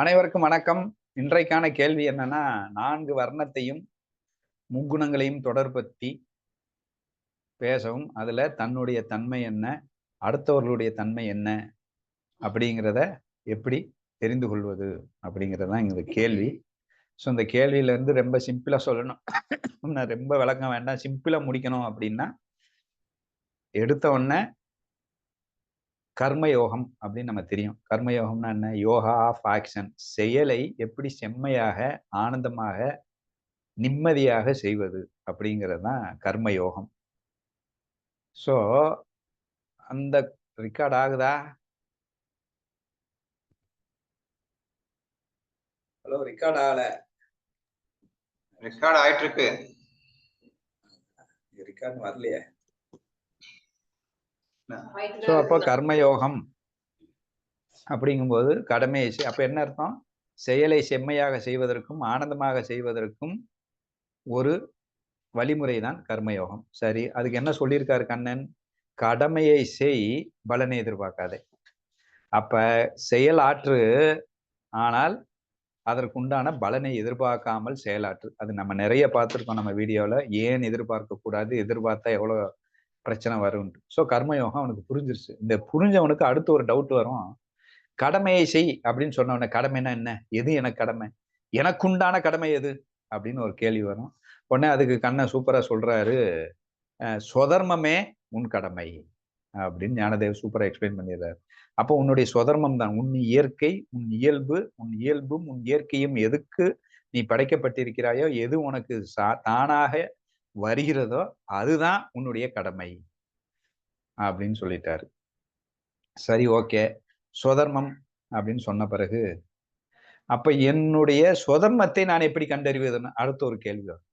அனைவருக்கும் வணக்கம். இன்றைக்கான கேள்வி என்னன்னா நான்கு வர்ணத்தையும் முக்குணங்களையும் தொடர்படுத்தி பேசவும். அதுல தன்னுடைய தன்மை என்ன அடுத்தவர்களுடைய தன்மை என்ன அப்படிங்கிறத எப்படி தெரிந்து கொள்வது அப்படிங்கிறது தான் கேள்வி. ஸோ இந்த கேள்வியில இருந்து ரொம்ப சிம்பிளா சொல்லணும். நான் ரொம்ப விளக்கம் வேண்டாம். சிம்பிளா முடிக்கணும் அப்படின்னா எடுத்த உடனே கர்மயோகம் அப்படின்னு நம்ம தெரியும். கர்மயோகம்னா என்ன? Yoga of action. செயலை எப்படி செம்மையாக ஆனந்தமாக நிம்மதியாக செய்வது அப்படிங்கிறது தான் கர்மயோகம். ஸோ அந்த ரெக்கார்ட் ஆகுதா? ஹலோ ரெக்கார்ட் ஆகல. ரெக்கார்ட் ஆயிட்டு இருக்கு ரெக்கார்ட் வரலையே. ஸோ அப்போ கர்மயோகம் அப்படிங்கும்போது கடமையை அப்போ என்ன அர்த்தம்? செயலை செம்மையாக செய்வதற்கும் ஆனந்தமாக செய்வதற்கும் ஒரு வழிமுறை தான் கர்மயோகம். சரி அதுக்கு என்ன சொல்லியிருக்காரு கண்ணன்? கடமையை செய் பலனை எதிர்பார்க்காதே. அப்ப செயலாற்று ஆனால் அதற்குண்டான பலனை எதிர்பார்க்காமல் செயலாற்று. அது நம்ம நிறைய பார்த்துருக்கோம் நம்ம வீடியோவில் ஏன் எதிர்பார்க்க கூடாது எதிர்பார்த்தா எவ்வளோ பிரச்சனை வரும்ட்டு ஸோ கர்மயோகம் அவனுக்கு புரிஞ்சிருச்சு. இந்த புரிஞ்சவனுக்கு அடுத்து ஒரு டவுட் வரும். கடமையை செய் அப்படின்னு சொன்னவன கடமைனா என்ன? எது எனக்கு கடமை? எனக்குண்டான கடமை எது? அப்படின்னு ஒரு கேள்வி வரும். உடனே அதுக்கு கண்ணை சூப்பராக சொல்றாரு சொதர்மமே உன் கடமை. அப்படின்னு ஞானதேவ் சூப்பராக எக்ஸ்பிளைன் பண்ணிடுறாரு. அப்போ உன்னுடைய சொதர்மம் தான். உன் இயற்கை உன் இயல்பு உன் இயல்பும் உன் இயற்கையும் எதுக்கு நீ படைக்கப்பட்டிருக்கிறாயோ எது உனக்கு சா தானாக வருகிறதோ அதுதான் உன்னுடைய கடமை அப்படின்னு சொல்லிட்டாரு. சரி ஓகே. சுதர்மம் அப்படின்னு சொன்ன பிறகு அப்ப என்னுடைய சுதர்மத்தை நான் எப்படி கண்டறிவதுன்னு அடுத்த ஒரு கேள்வி வரும்.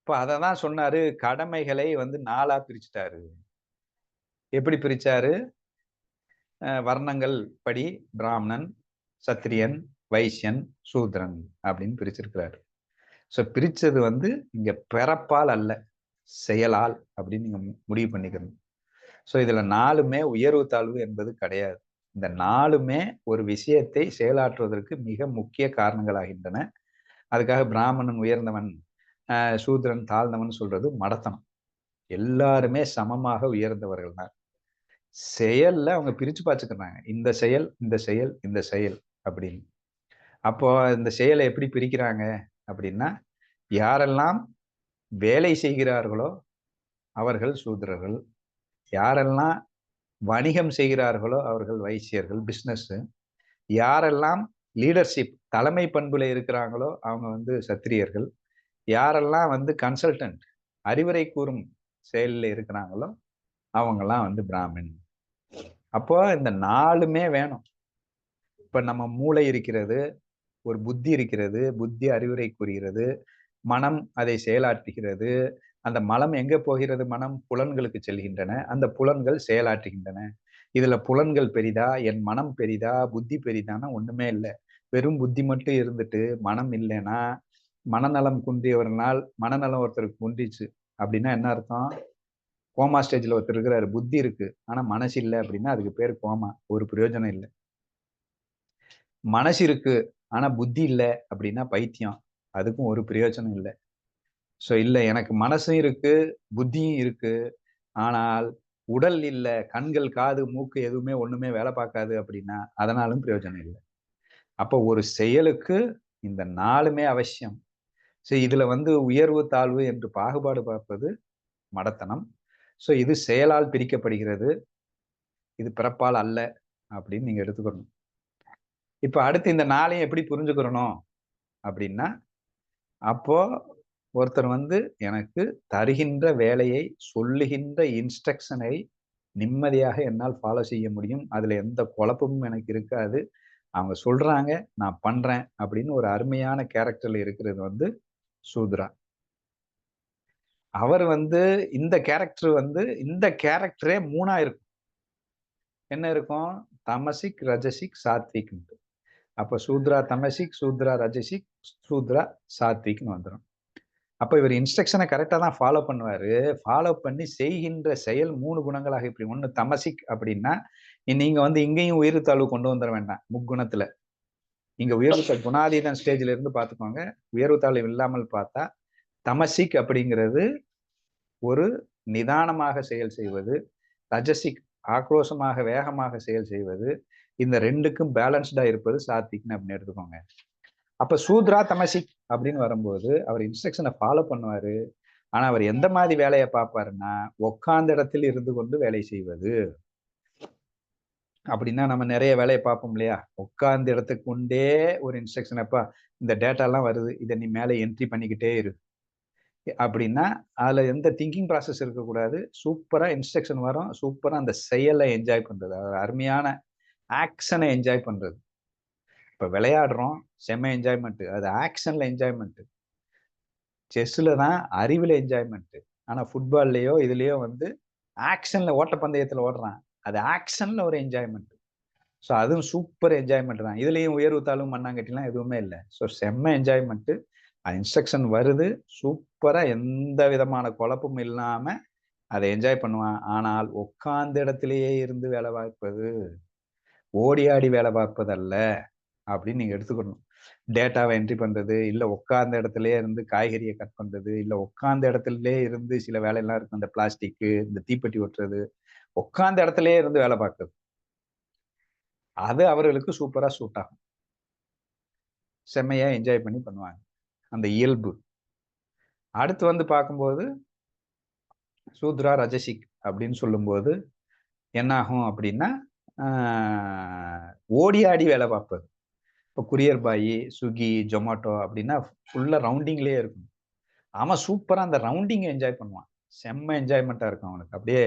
இப்ப அதை தான் சொன்னாரு கடமைகளை வந்து நாளா பிரிச்சுட்டாரு. எப்படி பிரிச்சாரு? வர்ணங்கள் படி பிராமணன் சத்திரியன் வைசியன் சூத்ரன் அப்படின்னு பிரிச்சிருக்கிறாரு. ஸோ பிரித்தது வந்து இங்கே பிறப்பால் அல்ல செயலால் அப்படின்னு நீங்கள் முடிவு பண்ணிக்கணும். ஸோ இதில் நாலுமே உயர்வு தாழ்வு என்பது கிடையாது. இந்த நாலுமே ஒரு விஷயத்தை செயலாற்றுவதற்கு மிக முக்கிய காரணங்களாகின்றன. அதுக்காக பிராமணன் உயர்ந்தவன் சூத்ரன் தாழ்ந்தவன் சொல்றது மடத்தனம். எல்லாருமே சமமாக உயர்ந்தவர்கள் தான். செயல்ல அவங்க பிரிச்சு பார்த்துக்கிறாங்க இந்த செயல் இந்த செயல் இந்த செயல் அப்படின்னு. அப்போ இந்த செயலை எப்படி பிரிக்கிறாங்க? அப்படின்னா யாரெல்லாம் வேலை செய்கிறார்களோ அவர்கள் சூத்திரர்கள். யாரெல்லாம் வணிகம் செய்கிறார்களோ அவர்கள் வைசியர்கள் பிஸ்னஸ்ஸு யாரெல்லாம் லீடர்ஷிப் தலைமை பண்புல இருக்கிறாங்களோ அவங்க வந்து சத்திரியர்கள். யாரெல்லாம் வந்து கன்சல்டன்ட் அறிவுரை கூறும் செயலில் இருக்கிறாங்களோ அவங்கெல்லாம் வந்து பிராமின் அப்போ இந்த நாலுமே வேணும். இப்போ நம்ம மூளை இருக்கிறது ஒரு புத்தி இருக்கிறது புத்தி அறிவுரை கூறுகிறது மனம் அதை செயலாற்றுகிறது. அந்த மலம் எங்க போகிறது மனம்? புலன்களுக்கு செல்கின்றன. அந்த புலன்கள் செயலாற்றுகின்றன. இதுல புலன்கள் பெரிதா? என் மனம் பெரிதா? புத்தி பெரிதானா? ஒண்ணுமே இல்லை. வெறும் புத்தி மட்டும் இருந்துட்டு மனம் இல்லைன்னா மனநலம் குன்றியவர்னால் மனநலம் ஒருத்தருக்கு குன்றிச்சு அப்படின்னா என்ன அர்த்தம்? கோமா ஸ்டேஜ்ல ஒருத்தர் இருக்கிறாரு. புத்தி இருக்கு. ஆனா மனசு இல்லை அப்படின்னா அதுக்கு பேர் கோமா. ஒரு பிரயோஜனம் இல்லை. மனசு இருக்கு. ஆனா புத்தி இல்லை அப்படின்னா பைத்தியம். அதுக்கும் ஒரு பிரயோஜனம் இல்லை. ஸோ இல்லை எனக்கு மனசும் இருக்கு புத்தியும் இருக்கு. ஆனால் உடல் இல்லை கண்கள் காது மூக்கு எதுவுமே ஒண்ணுமே வேலை பார்க்காது அப்படின்னா அதனாலும் பிரயோஜனம் இல்லை. அப்போ ஒரு செயலுக்கு இந்த நாளுமே அவசியம். ஸோ இதுல வந்து உயர்வு தாழ்வு என்று பாகுபாடு பார்ப்பது மடத்தனம். ஸோ இது செயலால் பிரிக்கப்படுகிறது. இது பிறப்பால் அல்ல அப்படின்னு நீங்க எடுத்துக்கணும். இப்போ அடுத்து இந்த நாளையும் எப்படி புரிஞ்சுக்கிறணும்? அப்படின்னா அப்போ ஒருத்தர் வந்து எனக்கு தருகின்ற வேலையை சொல்லுகின்ற இன்ஸ்ட்ரக்ஷனை நிம்மதியாக என்னால் ஃபாலோ செய்ய முடியும். அதில் எந்த குழப்பமும் எனக்கு இருக்காது. அவங்க சொல்கிறாங்க நான் பண்ணுறேன் அப்படின்னு ஒரு அருமையான கேரக்டரில் இருக்கிறது வந்து சூத்ரா. அவர் வந்து இந்த கேரக்டர் வந்து இந்த கேரக்டரே மூணா இருக்கும் என்ன இருக்கும்? தமசிக் ரஜசிக் சாத்விக்ன்ட்டு. அப்ப சூத்ரா தமசிக் சூத்ரா ரஜசிக் சூத்ரா சாத்விக்னு வந்துடும் அப்ப இவர் இன்ஸ்ட்ரக்ஷனை கரெக்டா தான் ஃபாலோ பண்ணுவாரு. ஃபாலோ பண்ணி செய்கின்ற செயல் மூணு குணங்களாக இப்படி. ஒண்ணு தமசிக் அப்படின்னா நீங்க வந்து இங்கேயும் உயிர் தாழ்வு கொண்டு வந்துட வேண்டாம் முக்குணத்துல. இங்க உயர்வு குணாதீதம் ஸ்டேஜ்ல இருந்து பாத்துக்கோங்க உயர்வு தாழ்வு இல்லாமல் பார்த்தா தமசிக் அப்படிங்கிறது ஒரு நிதானமாக செயல் செய்வது ரஜசிக் ஆக்ரோஷமாக வேகமாக செயல் செய்வது இந்த ரெண்டுக்கும் பேலன்ஸ்டா இருப்பது சாத்விக்னு அப்படின்னு எடுத்துக்கோங்க. அப்ப சூத்ரா தமசிக் அப்படின்னு வரும்போது அவர் இன்ஸ்ட்ரக்ஷனை ஃபாலோ பண்ணுவாரு. ஆனா அவர் எந்த மாதிரி வேலையை பார்ப்பாருன்னா உட்கார்ந்த இடத்தில் இருந்து கொண்டு வேலை செய்வது. அப்படின்னா நம்ம நிறைய வேலையை பார்ப்போம் இல்லையா? உட்கார்ந்த இடத்துக்கு கொண்டே ஒரு இன்ஸ்ட்ரக்ஷன் அப்பா இந்த டேட்டாலாம் வருது இதை நீ மேலே என்ட்ரி பண்ணிக்கிட்டே இரு. அப்படின்னா அதுல எந்த திங்கிங் ப்ராசஸ் இருக்கக்கூடாது. சூப்பரா இன்ஸ்ட்ரக்ஷன் வரும். சூப்பரா அந்த செயலை என்ஜாய் பண்ணுறது அருமையான ஆக்ஷனை என்ஜாய் பண்ணுறது இப்போ விளையாடுறோம் செம்ம என்ஜாய்மெண்ட்டு அது ஆக்ஷனில் என்ஜாய்மெண்ட் செஸ்ஸில் தான் அறிவில் என்ஜாய்மெண்ட்டு ஆனால் ஃபுட்பால்லையோ இதுலேயோ வந்து ஆக்ஷனில் ஓட்டப்பந்தயத்தில் ஓடுறான். அது ஆக்ஷனில் ஒரு என்ஜாய்மெண்ட்டு ஸோ அதுவும் சூப்பர் என்ஜாய்மெண்ட் தான். இதுலேயும் உயர்வு தாழ்வு மண்ணாங்கட்டிலாம் எதுவுமே இல்லை. ஸோ செம்ம என்ஜாய்மெண்ட் இன்ஸ்ட்ரக்ஷன் வருது. சூப்பராக எந்த விதமான குழப்பமும் இல்லாமல் அதை என்ஜாய் பண்ணுவான். ஆனால் உட்கார்ந்த இடத்திலேயே இருந்து வேலை பார்ப்பது ஓடி ஆடி வேலை பார்ப்பதல்ல அப்படின்னு நீங்க எடுத்துக்கணும். டேட்டாவை என்ட்ரி பண்றது இல்ல உட்கார்ந்த இடத்துலயே இருந்து காய்கறியை கட் பண்றது இல்ல உட்கார்ந்த இடத்துலயே இருந்து சில வேலையெல்லாம் இருக்கும். இந்த பிளாஸ்டிக்கு இந்த தீப்பெட்டி ஒட்டுறது உட்கார்ந்த இடத்துலயே இருந்து வேலை பார்க்குறது. அது அவர்களுக்கு சூப்பரா சூட் ஆகும். செம்மையா என்ஜாய் பண்ணி பண்ணுவாங்க. அந்த இயல்பு. அடுத்து வந்து பார்க்கும்போது சூத்ரா ரஜசிக் அப்படின்னு சொல்லும்போது என்னாகும் அப்படின்னா ஓடி ஆடி வேலை பார்ப்பது. இப்போ குரியர் பாய் ஸ்விக்கி ஜொமேட்டோ அப்படின்னா ஃபுல்லாக ரவுண்டிங்லேயே இருக்கும். அவன் சூப்பராக அந்த ரவுண்டிங்கை என்ஜாய் பண்ணுவான். செம்ம என்ஜாய்மெண்ட்டாக இருக்கும் அவனுக்கு. அப்படியே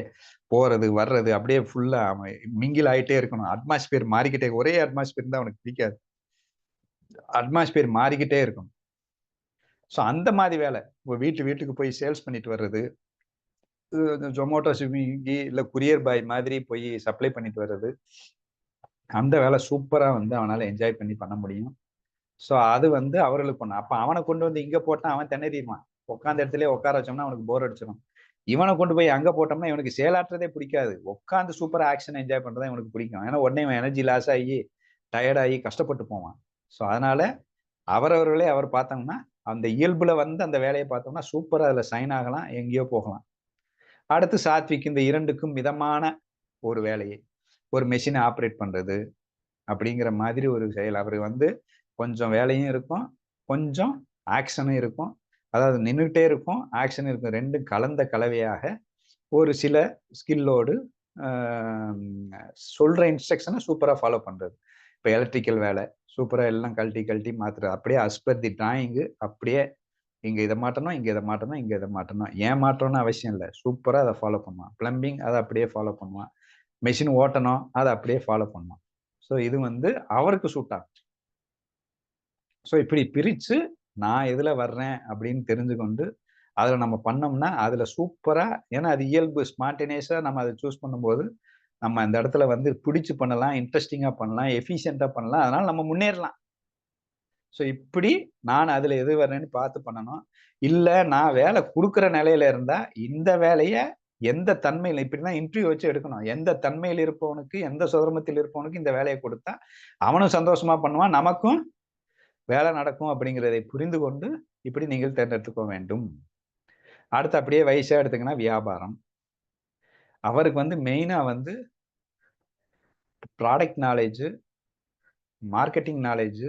போகிறது வர்றது அப்படியே ஃபுல்லாக அவன் மிங்கில் ஆகிட்டே இருக்கணும். அட்மாஸ்பியர் மாறிக்கிட்டே ஒரே அட்மாஸ்பியர் தான் அவனுக்கு பிடிக்காது. அட்மாஸ்பியர் மாறிக்கிட்டே இருக்கும். ஸோ அந்த மாதிரி வேலை. இப்போ வீட்டு வீட்டுக்கு போய் சேல்ஸ் பண்ணிட்டு வர்றது ஜொமேட்டோ ஸ்விங்கி இல்லை குரியர் பாய் மாதிரி போய் சப்ளை பண்ணிட்டு வர்றது. அந்த வேலை சூப்பராக வந்து அவனால் என்ஜாய் பண்ணி பண்ண முடியும். ஸோ அது வந்து அவர்களுக்கு பண்ண அப்போ அவனை கொண்டு வந்து இங்கே போட்டால் அவன் திணறிடுவான். உட்காந்த இடத்துல உட்கார வச்சோம்னா அவனுக்கு போர் அடிச்சிடும் இவனை கொண்டு போய் அங்கே போட்டோம்னா இவனுக்கு செயலாற்றுறதே பிடிக்காது. உட்காந்து சூப்பராக ஆக்ஷன் என்ஜாய் பண்ணுறதா இவனுக்கு பிடிக்கும். ஏன்னா உடனே இவன் எனர்ஜி லாஸ் ஆகி டயர்டாகி கஷ்டப்பட்டு போவான். ஸோ அதனால அவரவர்களே அவர் பார்த்தோம்னா அந்த இயல்புல வந்து அந்த வேலையை பார்த்தோம்னா சூப்பராக அதில் சைன் ஆகலாம் எங்கேயோ போகலாம். அடுத்து சாத்விக் இந்த இரண்டுக்கும் மிதமான ஒரு வேலையை ஒரு மெஷினை ஆப்ரேட் பண்ணுறது அப்படிங்கிற மாதிரி ஒரு செயல். அவர் வந்து கொஞ்சம் வேலையும் இருக்கும் கொஞ்சம் ஆக்ஷனும் இருக்கும். அதாவது நின்றுட்டே இருக்கும் ஆக்ஷன் இருக்கும். ரெண்டும் கலந்த கலவையாக ஒரு சில ஸ்கில்லோடு சொல்கிற இன்ஸ்ட்ரக்ஷனை சூப்பராக ஃபாலோ பண்ணுறது இப்போ எலக்ட்ரிக்கல் வேலை சூப்பராக எல்லாம் கழட்டி கழட்டி மாத்துறது. அப்படியே அஸ்பர் தி டிராயிங்கு அப்படியே இங்கே இதை மாட்டணும் இங்கே இதை மாட்டணும் இங்கே இதை மாட்டணும். ஏன் மாற்றணும்னு அவசியம் இல்லை. சூப்பராக அதை ஃபாலோ பண்ணுவான். பிளம்பிங் அதை அப்படியே ஃபாலோ பண்ணுவான். மெஷின் ஓட்டணும் அதை அப்படியே ஃபாலோ பண்ணுவான். ஸோ இது வந்து அவருக்கு சூட் ஆகும் ஸோ இப்படி பிரித்து நான் எதில் வர்றேன் அப்படின்னு தெரிஞ்சு கொண்டு அதில் நம்ம பண்ணோம்னா அதில் சூப்பராக ஏன்னா அது இயல்பு ஸ்மார்டினேஸா நம்ம அதை சூஸ் பண்ணும்போது நம்ம அந்த இடத்துல வந்து பிடிச்சு பண்ணலாம் இன்ட்ரெஸ்டிங்காக பண்ணலாம் எஃபிஷியண்ட்டாக பண்ணலாம். அதனால நம்ம முன்னேறலாம். ஸோ இப்படி நான் அதில் எது வர்றேன்னு பார்த்து பண்ணணும் இல்லை நான் வேலை கொடுக்குற நிலையில இருந்தால் இந்த வேலையை எந்த தன்மையில் இப்படி தான் இன்டர்வியூ வச்சு எடுக்கணும். எந்த தன்மையில் இருப்பவனுக்கு எந்த சுதர்மத்தில் இருப்பவனுக்கு இந்த வேலையை கொடுத்தா அவனும் சந்தோஷமா பண்ணுவான் நமக்கும் வேலை நடக்கும் அப்படிங்கிறதை புரிந்து கொண்டு இப்படி நீங்கள் தேர்ந்தெடுத்துக்க வேண்டும். அடுத்து அப்படியே வயசாக எடுத்துக்கினா வியாபாரம். அவருக்கு வந்து மெயினாக வந்து product knowledge marketing knowledge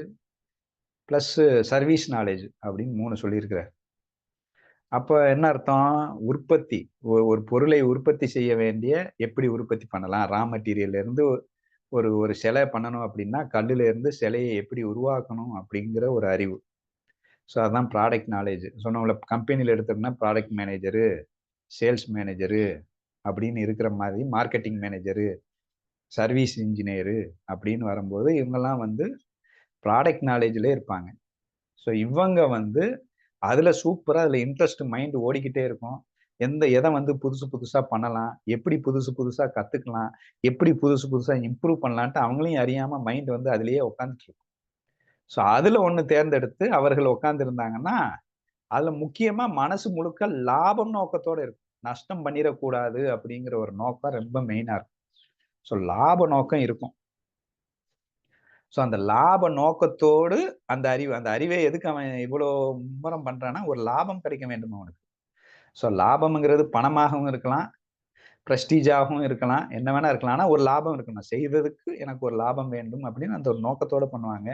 plus service knowledge அப்படின்னு மூணு சொல்லியிருக்கிறார். அப்போ என்ன அர்த்தம்? உற்பத்தி. ஒரு பொருளை உற்பத்தி செய்ய வேண்டிய எப்படி உற்பத்தி பண்ணலாம்? ரா மெட்டீரியல்ல இருந்து ஒரு ஒரு சிலை பண்ணணும் அப்படின்னா கல்லுலேருந்து சிலையை எப்படி உருவாக்கணும் அப்படிங்கிற ஒரு அறிவு. ஸோ அதான் ப்ராடக்ட் நாலேஜ் சொன்னவங்கள கம்பெனியில் எடுத்தோம்னா ப்ராடக்ட் மேனேஜரு சேல்ஸ் மேனேஜரு அப்படின்னு இருக்கிற மாதிரி மார்க்கெட்டிங் மேனேஜரு சர்வீஸ் இன்ஜினியரு அப்படின்னு வரும்போது இவங்கெல்லாம் வந்து ப்ராடக்ட் நாலேஜ்லேயே இருப்பாங்க. ஸோ இவங்க வந்து அதில் சூப்பராக அதில் இன்ட்ரெஸ்ட் மைண்டு ஓடிக்கிட்டே இருக்கும். எந்த எதை வந்து புதுசு புதுசாக பண்ணலாம் எப்படி புதுசு புதுசாக கற்றுக்கலாம் எப்படி புதுசு புதுசாக இம்ப்ரூவ் பண்ணலான்ட்டு அவங்களையும் அறியாமல் மைண்ட் வந்து அதுலேயே உட்காந்துட்டு இருக்கும். ஸோ அதில் ஒன்று தேர்ந்தெடுத்து அவர்கள் உட்காந்துருந்தாங்கன்னா அதில் முக்கியமாக மனசு முழுக்க லாபம் நோக்கத்தோடு இருக்கும். நஷ்டம் பண்ணிடக்கூடாது அப்படிங்கிற ஒரு நோக்கம் ரொம்ப மெயினாக இருக்கும். ஸோ லாப நோக்கம் இருக்கும். ஸோ அந்த லாப நோக்கத்தோடு அந்த அறிவு அந்த அறிவை எதுக்கு அவன் இவ்வளோ மும்முரம் பண்ணுறான்னா ஒரு லாபம் கிடைக்க வேண்டும் அவனுக்கு. ஸோ லாபம்ங்கிறது பணமாகவும் இருக்கலாம் ப்ரெஸ்டீஜாகவும் இருக்கலாம் என்ன வேணா இருக்கலாம். ஆனால் ஒரு லாபம் இருக்கணும். செய்ததுக்கு எனக்கு ஒரு லாபம் வேண்டும் அப்படின்னு அந்த ஒரு நோக்கத்தோடு பண்ணுவாங்க.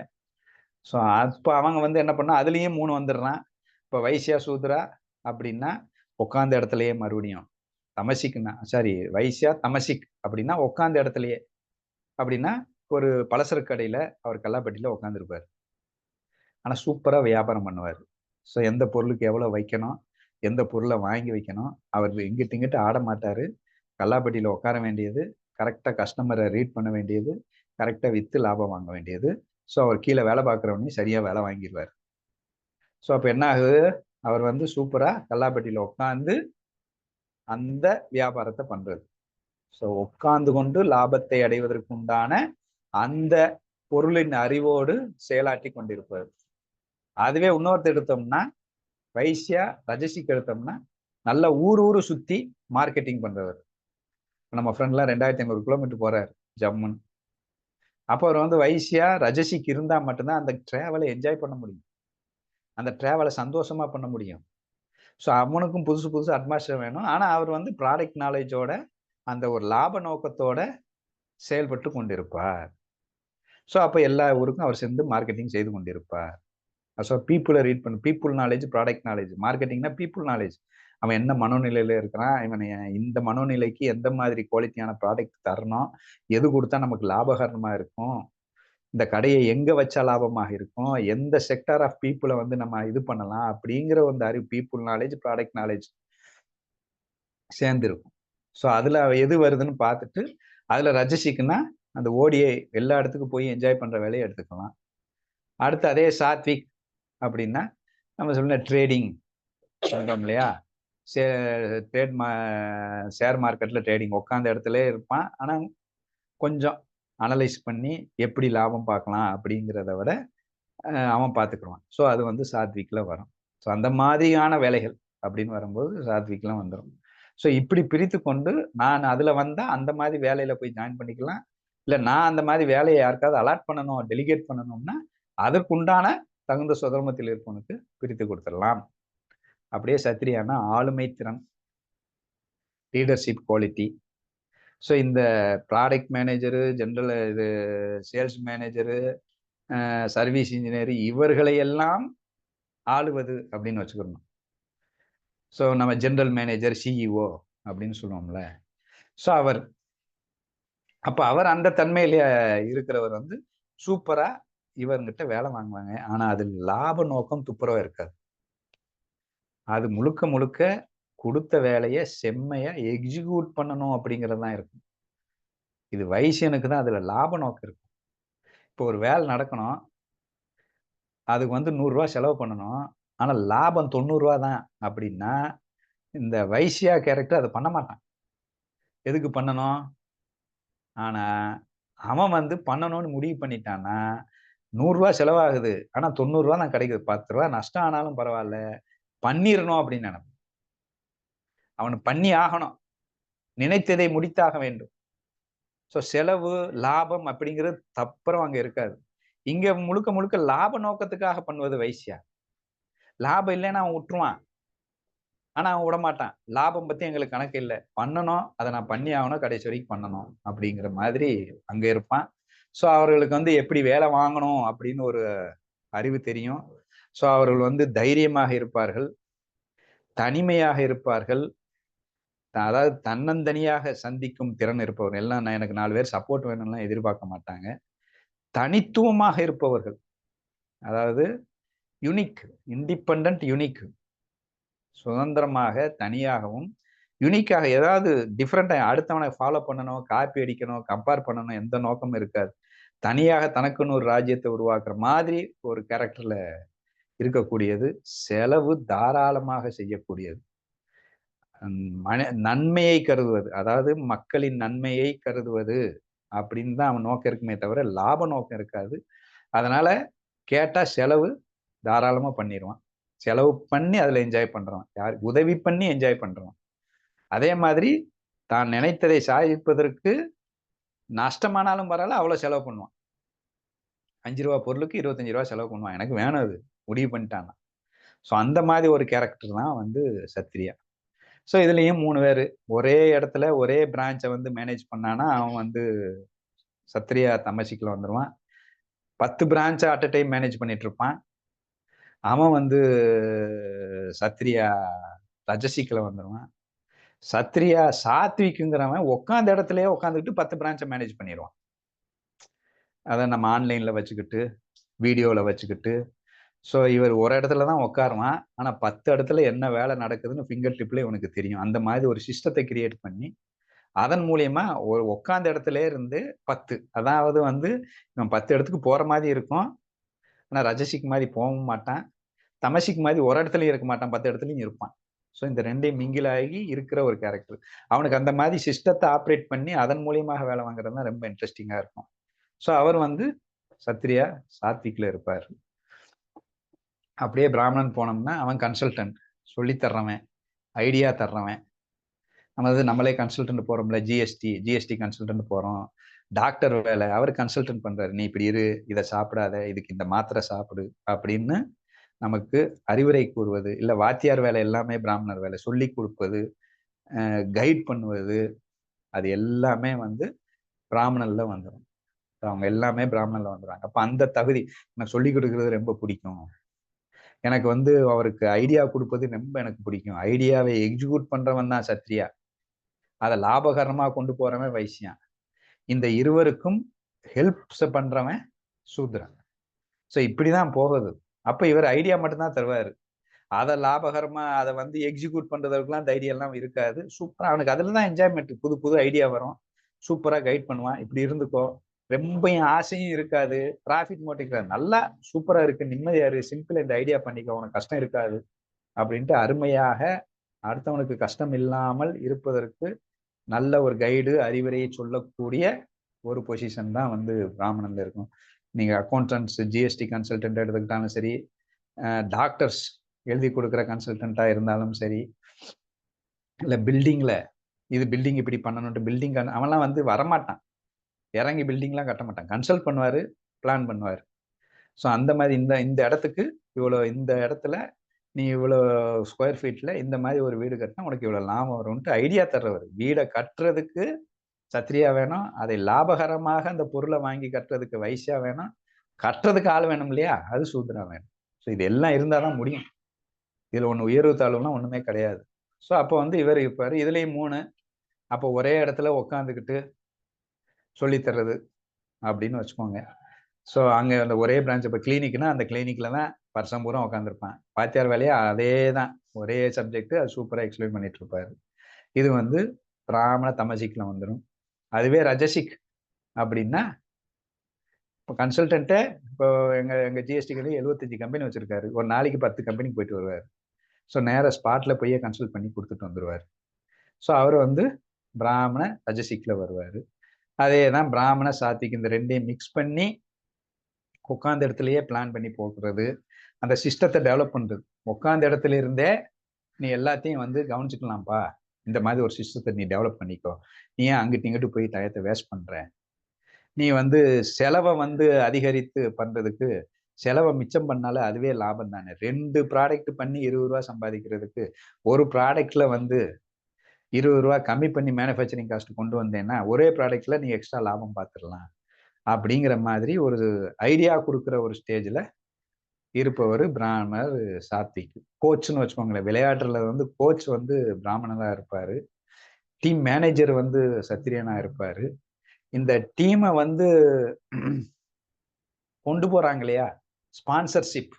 ஸோ அப்போ அவங்க வந்து என்ன பண்ணா அதுலேயும் மூணு வந்துடுறான். இப்போ வைசியா சூத்ரா அப்படின்னா உட்காந்த இடத்துலயே மறுபடியும். தமசிக்குன்னா சாரி வைசியா தமசிக் அப்படின்னா உட்காந்த இடத்துலயே. அப்படின்னா ஒரு பலசரக்கு கடையில் அவர் கல்லாப்பட்டியில் உட்காந்துருப்பார் ஆனால் சூப்பராக வியாபாரம் பண்ணுவார். ஸோ எந்த பொருளுக்கு எவ்வளோ வைக்கணும் எந்த பொருளை வாங்கி வைக்கணும் அவர் இங்கிட்டு இங்கிட்டு ஆட மாட்டார். கல்லாப்பட்டியில் உட்கார வேண்டியது கரெக்டாக கஸ்டமரை ரீட் பண்ண வேண்டியது கரெக்டாக விற்று லாபம் வாங்க வேண்டியது. ஸோ அவர் கீழே வேலை பார்க்குறவனையும் சரியாக வேலை வாங்கிடுவார் ஸோ அப்போ என்ன ஆகுது? அவர் வந்து சூப்பராக கல்லாப்பட்டியில் உட்காந்து அந்த வியாபாரத்தை பண்ணுறது ஸோ உட்கார்ந்து கொண்டு லாபத்தை அடைவதற்கு உண்டான அந்த பொருளின் அறிவோடு செயலாற்றி கொண்டிருப்பது. அதுவே இன்னொருத்த எடுத்தோம்னா வைசியா ரஜசிக்கு எடுத்தோம்னா நல்ல ஊர் ஊர் சுத்தி மார்க்கெட்டிங் பண்றவர். நம்ம ஃப்ரெண்ட்லாம் ரெண்டாயிரத்தி ஐநூறு கிலோமீட்டர் போறாரு ஜம்முன்னு. அப்போ அவர் வந்து வைசியா ரஜசிக்கு இருந்தா மட்டும்தான் அந்த டிராவலை என்ஜாய் பண்ண முடியும். அந்த டிராவலை சந்தோஷமா பண்ண முடியும். ஸோ அவனுக்கும் புதுசு புதுசு அட்மாஸ்டர் வேணும். ஆனால் அவர் வந்து ப்ராடக்ட் நாலேஜோட அந்த ஒரு லாப நோக்கத்தோட செயல்பட்டு கொண்டிருப்பார். ஸோ அப்போ எல்லா ஊருக்கும் அவர் சேர்ந்து மார்க்கெட்டிங் செய்து கொண்டிருப்பார். ஸோ பீப்புளை ரீட் பண்ணு பீப்புள் நாலேஜ் ப்ராடக்ட் நாலேஜ் மார்க்கெட்டிங்னா பீப்புள் நாலேஜ் அவன் என்ன மனோநிலையில இருக்கிறான் இவன் இந்த மனோநிலைக்கு எந்த மாதிரி குவாலிட்டியான ப்ராடக்ட் தரணும் எது கொடுத்தா நமக்கு லாபகரமா இருக்கும் இந்த கடையை எங்க வச்சா லாபமாக இருக்கும் எந்த செக்டர் ஆஃப் பீப்புளை வந்து நம்ம இது பண்ணலாம் அப்படிங்கிற ஒரு அறிவு பீப்புள் நாலேஜ் ப்ராடக்ட் நாலேஜ் சேர்ந்துருக்கும். ஸோ அதுல எது வருதுன்னு பார்த்துட்டு அதுல ரஜசிக்குன்னா அந்த ஓடிஐ எல்லா இடத்துக்கும் போய் என்ஜாய் பண்ணுற வேலையை எடுத்துக்கலாம். அடுத்து அதே சாத்விக் அப்படின்னா நம்ம சொன்ன ட்ரேடிங் சொல்கிறோம் இல்லையா? சே ட்ரேட் மா ஷேர் மார்க்கெட்டில் ட்ரேடிங் உட்காந்த இடத்துல இருப்பான். ஆனால் கொஞ்சம் அனலைஸ் பண்ணி எப்படி லாபம் பார்க்கலாம் அப்படிங்கிறத விட அவன் பார்த்துக்குருவான். ஸோ அது வந்து சாத்விக்கில் வரும். ஸோ அந்த மாதிரியான வேலைகள் அப்படின்னு வரும்போது சாத்விக்லாம் வந்துடும் ஸோ இப்படி பிரித்து கொண்டு நான் அதில் வந்தால் அந்த மாதிரி வேலையில் போய் ஜாயின் பண்ணிக்கலாம். இல்லை நான் அந்த மாதிரி வேலையை யாருக்காவது அலாட் பண்ணணும் டெலிகேட் பண்ணணும்னா அதற்குண்டான தகுந்த சுதர்மத்தில் இருப்பவனுக்கு பிரித்து கொடுத்துடலாம். அப்படியே சத்திரியானா ஆளுமை திறன் லீடர்ஷிப் குவாலிட்டி ஸோ இந்த ப்ராடக்ட் மேனேஜரு ஜென்ரல் இது சேல்ஸ் மேனேஜரு சர்வீஸ் இன்ஜினியர் இவர்களையெல்லாம் ஆளுவது அப்படின்னு வச்சுக்கணும். ஸோ நம்ம ஜென்ரல் மேனேஜர் சிஇஓ அப்படின்னு சொல்லுவோம்ல. ஸோ அவர் அப்போ அவர் அந்த தன்மையில இருக்கிறவர் வந்து சூப்பரா இவர்கிட்ட வேலை வாங்குவாங்க. ஆனா அது லாப நோக்கம் துப்புரவா இருக்காது. அது முழுக்க முழுக்க கொடுத்த வேலையை செம்மையா எக்ஸிக்யூட் பண்ணணும் அப்படிங்கிறது தான் இருக்கும். இது வைசியனுக்கு தான் அதுல லாப நோக்கம் இருக்கும். இப்போ ஒரு வேலை நடக்கணும். அதுக்கு வந்து நூறுரூவா செலவு பண்ணணும். ஆனால் லாபம் தொண்ணூறுரூவா தான் அப்படின்னா இந்த வைசியா கேரக்டர் அதை பண்ண மாட்டான். எதுக்கு பண்ணணும்? ஆனா அவன் வந்து பண்ணணும்னு முடிவு பண்ணிட்டான்னா நூறுரூவா செலவாகுது. ஆனா தொண்ணூறுரூவா தான் கிடைக்குது. பத்து ரூபா நஷ்டம் ஆனாலும் பரவாயில்ல. பண்ணிடணும் அப்படின்னு நினைப்பேன். அவனு பண்ணி ஆகணும். நினைத்ததை முடித்தாக வேண்டும். ஸோ செலவு லாபம் அப்படிங்கிறது தப்புறம் அங்கே இருக்காது. இங்கே முழுக்க முழுக்க லாப நோக்கத்துக்காக பண்ணுவது வைசியா? லாபம் இல்லைன்னா அவன் விட்டுருவான் ஆனா அவன் விட மாட்டான் லாபம் பத்தி எங்களுக்கு கணக்கு இல்லை. பண்ணணும். அதை நான் பண்ணி ஆகணும். கடைசி வரைக்கும் பண்ணணும். அப்படிங்கிற மாதிரி அங்க இருப்பான். ஸோ அவர்களுக்கு வந்து எப்படி வேலை வாங்கணும் அப்படின்னு ஒரு அறிவு தெரியும். ஸோ அவர்கள் வந்து தைரியமாக இருப்பார்கள். தனிமையாக இருப்பார்கள். அதாவது தன்னந்தனியாக சந்திக்கும் திறன் இருப்பவர்கள். எல்லாம் நான் எனக்கு நாலு பேர் சப்போர்ட் வேணும்லாம் எதிர்பார்க்க மாட்டாங்க. தனித்துவமாக இருப்பவர்கள். அதாவது யுனிக் இண்டிபெண்ட் யுனிக் சுதந்திரமாக தனியாகவும் யுனிக்காக ஏதாவது டிஃப்ரெண்ட்டாக அடுத்தவனை ஃபாலோ பண்ணணும் காப்பி அடிக்கணும் கம்பேர் பண்ணணும் எந்த நோக்கமும் இருக்காது. தனியாக தனக்குன்னு ஒரு ராஜ்யத்தை உருவாக்குற மாதிரி ஒரு கேரக்டரில் இருக்கக்கூடியது செலவு தாராளமாக செய்யக்கூடியது. மன நன்மையை கருதுவது அதாவது மக்களின் நன்மையை கருதுவது அப்படின்னு தான் அவன் நோக்கம் இருக்குமே தவிர லாப நோக்கம் இருக்காது. அதனால கேட்டால் செலவு தாராளமாக பண்ணிடுவான் செலவு பண்ணி அதில் என்ஜாய் பண்ணுறான் யார் உதவி பண்ணி என்ஜாய் பண்ணுறான் அதே மாதிரி தான் நினைத்ததை சாதிப்பதற்கு நஷ்டமானாலும் பரவாயில்ல அவ்வளோ செலவு பண்ணுவான். அஞ்சு ரூபா பொருளுக்கு இருபத்தஞ்சு ரூபா செலவு பண்ணுவான். எனக்கு வேணும் அது. முடிவு பண்ணிட்டானா ஸோ அந்த மாதிரி ஒரு கேரக்டர் தான் வந்து சத்ரியா ஸோ இதுலேயும் மூணு பேர். ஒரே இடத்துல ஒரே பிரான்ச்சை வந்து மேனேஜ் பண்ணானா அவன் வந்து சத்ரியா தமசிக்கில் வந்துடுவான் பத்து பிரான்ச்சை அட் அ டைம் மேனேஜ் பண்ணிட்டு இருப்பான். அவன் வந்து சத்ரியா ரஜசிக்கில் வந்துடுவான் சத்ரியா சாத்விக்குங்கிறவன் உட்காந்த இடத்துலயே உட்காந்துக்கிட்டு பத்து பிரான்ச்சை மேனேஜ் பண்ணிடுவான் அதை நம்ம ஆன்லைனில் வச்சுக்கிட்டு வீடியோவில் வச்சுக்கிட்டு ஸோ இவர் ஒரு இடத்துல தான் உட்காருவான் ஆனால் பத்து இடத்துல என்ன வேலை நடக்குதுன்னு ஃபிங்கர் டிப்பில் இவனுக்கு தெரியும். அந்த மாதிரி ஒரு சிஸ்டத்தை கிரியேட் பண்ணி அதன் மூலியமா ஒரு உட்காந்த இடத்துல இருந்து பத்து. அதாவது வந்து இவன் பத்து இடத்துக்கு போகிற மாதிரி இருக்கும். ஆனால் ரஜசிக்கு மாதிரி போகவும் மாட்டான். தமசிக்கு மாதிரி ஒரு இடத்துலயும் இருக்க மாட்டான் பத்து இடத்துலையும் இருப்பான். ஸோ இந்த ரெண்டையும் மிங்கில் ஆகி இருக்கிற ஒரு கேரக்டர் அவனுக்கு அந்த மாதிரி சிஸ்டத்தை ஆப்ரேட் பண்ணி அதன் மூலியமாக வேலை வாங்குறது தான் ரொம்ப இன்ட்ரெஸ்டிங்காக இருக்கும். ஸோ அவர் வந்து சத்ரியா சாத்விக்ல இருப்பார். அப்படியே பிராமணன் போனோம்னா அவன் கன்சல்டன்ட் சொல்லி தர்றவன் ஐடியா தர்றவன். நம்ம வந்து நம்மளே கன்சல்டன்ட் போறோம்ல ஜிஎஸ்டி ஜிஎஸ்டி கன்சல்டன்ட் போறோம். டாக்டர் வேலை அவர் கன்சல்டன்ட் பண்றாரு. நீ இப்படி இரு இதை சாப்பிடாத இதுக்கு இந்த மாத்திரை சாப்பிடு அப்படின்னு நமக்கு அறிவுரை கூறுவது இல்லை வாத்தியார் வேலை எல்லாமே பிராமணர் வேலை. சொல்லி கொடுப்பது கைட் பண்ணுவது அது எல்லாமே வந்து பிராமணர்ல வந்துடும் அவங்க எல்லாமே பிராமணர்ல வந்துடுவாங்க அப்போ அந்த தகுதி எனக்கு சொல்லி கொடுக்கறது ரொம்ப பிடிக்கும். எனக்கு வந்து அவருக்கு ஐடியா கொடுப்பது ரொம்ப எனக்கு பிடிக்கும். ஐடியாவை எக்ஸிக்யூட் பண்றவன் தான் சத்ரியா. அதை லாபகரமா கொண்டு போறவன் வைசியான் இந்த இருவருக்கும் ஹெல்ப்ஸ் பண்றவன் சூத்ரன். ஸோ இப்படிதான் போகுது அப்ப இவர் ஐடியா மட்டும்தான் தருவாரு. அதை லாபகரமா அதை வந்து எக்ஸிக்யூட் பண்றதுக்கெல்லாம் தைரியம் எல்லாம் இருக்காது. சூப்பரா அவனுக்கு அதுல தான் என்ஜாய்மெண்ட் புது புது ஐடியா வரும். சூப்பரா கைட் பண்ணுவான். இப்படி இருந்துக்கோ. ரொம்ப ஆசையும் இருக்காது. ப்ராஃபிட் மோட்டிவ் நல்லா சூப்பரா இருக்கு. நிம்மதியா இருக்கு சிம்பிள் இந்த ஐடியா பண்ணிக்க. உனக்கு கஷ்டம் இருக்காது. அப்படின்ட்டு அருமையாக அடுத்தவனுக்கு கஷ்டம் இல்லாமல் இருப்பதற்கு நல்ல ஒரு கைடு அறிவுரையை சொல்லக்கூடிய ஒரு பொசிஷன் தான் வந்து பிராமணன்ல இருக்கும். நீங்க அக்கௌண்டன்ஸ் ஜிஎஸ்டி கன்சல்டன்ட் எடுத்துக்கிட்டாலும் சரி டாக்டர்ஸ் எழுதி கொடுக்குற கன்சல்டண்டா இருந்தாலும் சரி இல்லை பில்டிங்ல இது பில்டிங் இப்படி பண்ணணும்ட்டு பில்டிங் அவன்லாம் வந்து வரமாட்டான். இறங்கி பில்டிங்லாம் கட்ட மாட்டான். கன்சல்ட் பண்ணுவார் பிளான் பண்ணுவார். ஸோ அந்த மாதிரி இந்த இந்த இடத்துக்கு இவ்வளோ இந்த இடத்துல நீ இவ்வளோ ஸ்கொயர் ஃபீட்டில் இந்த மாதிரி ஒரு வீடு கட்டினா உனக்கு இவ்வளோ லாபம் வரும்ன்ட்டு ஐடியா தர்றவர். வீடை கட்டுறதுக்கு சத்திரியா வேணும். அதை லாபகரமாக அந்த பொருளை வாங்கி கட்டுறதுக்கு வைசியா வேணும். கட்டுறதுக்கு ஆள் வேணும் இல்லையா? அது சூத்ரா வேணும். ஸோ இது எல்லாம் இருந்தால் தான் முடியும். இதில் ஒன்று உயர்வு தாழ்வுலாம் ஒன்றுமே கிடையாது. ஸோ அப்போ வந்து இவர் இருப்பார். இதுலேயும் மூணு. அப்போ ஒரே இடத்துல உட்காந்துக்கிட்டு சொல்லித்தர்றது அப்படின்னு வச்சுக்கோங்க. ஸோ அங்கே அந்த ஒரே பிரான்ச் இப்போ கிளினிக்னா அந்த கிளினிக்கில் தான் வருஷம் பூரா உட்காந்துருப்பான் பாத்தியார் வேலையை? அதே தான் ஒரே சப்ஜெக்ட் அது சூப்பராக எக்ஸ்பிளைன் பண்ணிட்டு இருப்பாரு இது வந்து பிராமண தமசிக்கில் வந்துடும் அதுவே ரஜசிக் அப்படின்னா இப்போ கன்சல்டன்ட்டே இப்போ எங்கள் எங்கள் ஜிஎஸ்டிக்கு எழுபத்தஞ்சு கம்பெனி வச்சுருக்காரு. ஒரு நாளைக்கு பத்து கம்பெனிக்கு போயிட்டு வருவார். ஸோ நேராக ஸ்பாட்டில் போய் கன்சல்ட் பண்ணி கொடுத்துட்டு வந்துடுவார் ஸோ அவர் வந்து பிராமண ரஜசிக்கில் வருவார். அதே தான் பிராமண சாத்திக்கு இந்த ரெண்டையும் மிக்ஸ் பண்ணி உட்காந்த இடத்துலையே பிளான் பண்ணி போக்குறது அந்த சிஸ்டத்தை டெவலப் பண்ணுறது உட்காந்த இடத்துல இருந்தே நீ எல்லாத்தையும் வந்து கவனிச்சுக்கலாம்ப்பா. இந்த மாதிரி ஒரு சிஸ்டத்தை நீ டெவலப் பண்ணிக்கோ. நீ ஏன் அங்கிட்டு இங்கிட்டு போய் டயத்தை வேஸ்ட் பண்ணுற நீ வந்து செலவை வந்து அதிகரித்து பண்ணுறதுக்கு செலவை மிச்சம் பண்ணால அதுவே லாபம் தானே. ரெண்டு ப்ராடக்ட் பண்ணி இருபது ரூபா சம்பாதிக்கிறதுக்கு ஒரு ப்ராடக்ட்ல வந்து இருபது ரூபா கம்மி பண்ணி மேனுஃபேக்சரிங் காஸ்ட் கொண்டு வந்தேன்னா ஒரே ப்ராடக்ட்ல நீ எக்ஸ்ட்ரா லாபம் பார்த்துடலாம். அப்படிங்கிற மாதிரி ஒரு ஐடியா கொடுக்குற ஒரு ஸ்டேஜில் இருப்பவர் பிராமணர் சாத்விக். கோச்னு வச்சுக்கோங்களேன் விளையாட்டுல வந்து கோச் வந்து பிராமணராக இருப்பார். டீம் மேனேஜர் வந்து சத்திரியனா இருப்பார். இந்த டீமை வந்து கொண்டு போறாங்க இல்லையா? ஸ்பான்சர்ஷிப்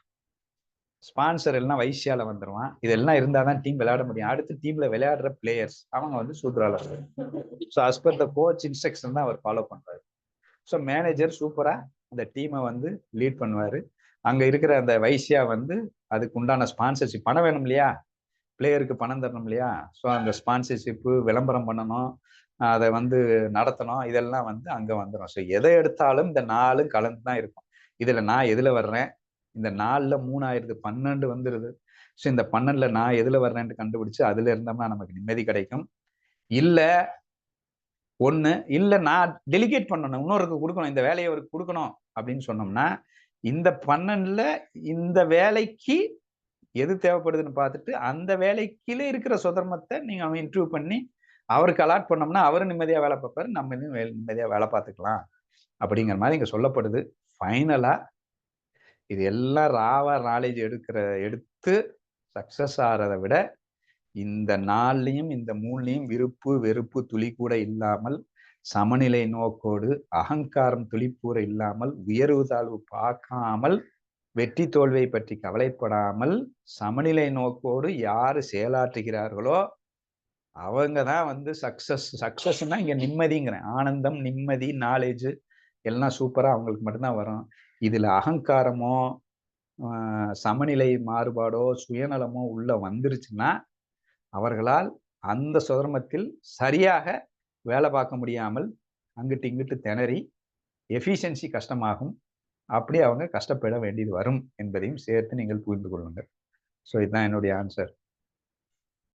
ஸ்பான்சர் எல்லாம் வைசியால வந்துடுவான் இதெல்லாம் இருந்தால் தான் டீம் விளையாட முடியும். அடுத்து டீம்ல விளையாடுற பிளேயர்ஸ் அவங்க வந்து சூத்ரால so as per the coach instruction தான் அவர் ஃபாலோ பண்றாரு. ஸோ மேனேஜர் சூப்பரா அந்த டீமை வந்து லீட் பண்ணுவாரு. அங்கே இருக்கிற அந்த வைசியா வந்து அதுக்கு உண்டான ஸ்பான்சர்ஷிப் பணம் வேணும் இல்லையா? பிளேயருக்கு பணம் தரணும் இல்லையா? ஸோ அந்த ஸ்பான்சர்ஷிப்பு விளம்பரம் பண்ணணும் அதை வந்து நடத்தணும் இதெல்லாம் வந்து அங்கே வந்துடும் ஸோ எதை எடுத்தாலும் இந்த நாலும் கலந்து தான் இருக்கும். இதில் நான் எதில் வர்றேன்? இந்த நாலில் மூணாயிரத்து பன்னெண்டு வந்துடுது ஸோ இந்த பன்னெண்டில் நான் எதில் வர்றேன்ட்டு கண்டுபிடிச்சு அதில் இருந்தோம்னா நமக்கு நிம்மதி கிடைக்கும். இல்லை ஒன்று இல்லை நான் டெலிகேட் பண்ணணும் இன்னொருக்கு கொடுக்கணும் இந்த வேலையை அவருக்கு கொடுக்கணும் அப்படின்னு சொன்னோம்னா இந்த பன்னெண்டுல இந்த வேலைக்கு எது தேவைப்படுதுன்னு பார்த்துட்டு அந்த வேலைக்குள்ள இருக்கிற சுதர்மத்தை நீங்க அவன் இன்டர்வியூ பண்ணி அவருக்கு அலாட் பண்ணோம்னா அவரும் நிம்மதியா வேலை பார்ப்பாரு நம்ம இன்னும் வே- நிம்மதியா வேலை பார்த்துக்கலாம். அப்படிங்கிற மாதிரி இங்க சொல்லப்படுது. ஃபைனலா இது எல்லாம் ராவா நாலேஜ் எடுக்கிற எடுத்து சக்சஸ் ஆகிறத விட இந்த நாள்லையும் இந்த மூணுலையும் விருப்பு வெறுப்பு துளி கூட இல்லாமல் சமநிலை நோக்கோடு அகங்காரம் துளிப்பூர இல்லாமல் உயர்வு தாழ்வு பார்க்காமல் வெற்றி தோல்வியை பற்றி கவலைப்படாமல் சமநிலை நோக்கோடு யார் செயலாற்றுகிறார்களோ அவங்க தான் வந்து சக்சஸ் சக்சஸ்னா இங்கே நிம்மதிங்கிறேன். ஆனந்தம் நிம்மதி நாலேஜ் எல்லாம் சூப்பராக அவங்களுக்கு மட்டும்தான் வரும். இதில் அகங்காரமோ சமநிலை மாறுபாடோ சுயநலமோ உள்ள வந்துருச்சுன்னா அவர்களால் அந்த சுதர்மத்தில் சரியாக வேலை பார்க்க முடியாமல் அங்கிட்டு இங்கிட்டு திணறி எஃபிஷியன்சி கஷ்டமாகும். அப்படி அவங்க கஷ்டப்பட வேண்டியது வரும் என்பதையும் சேர்த்து நீங்கள் புரிந்து கொள்ளுங்கள். ஸோ இதுதான் என்னுடைய ஆன்சர்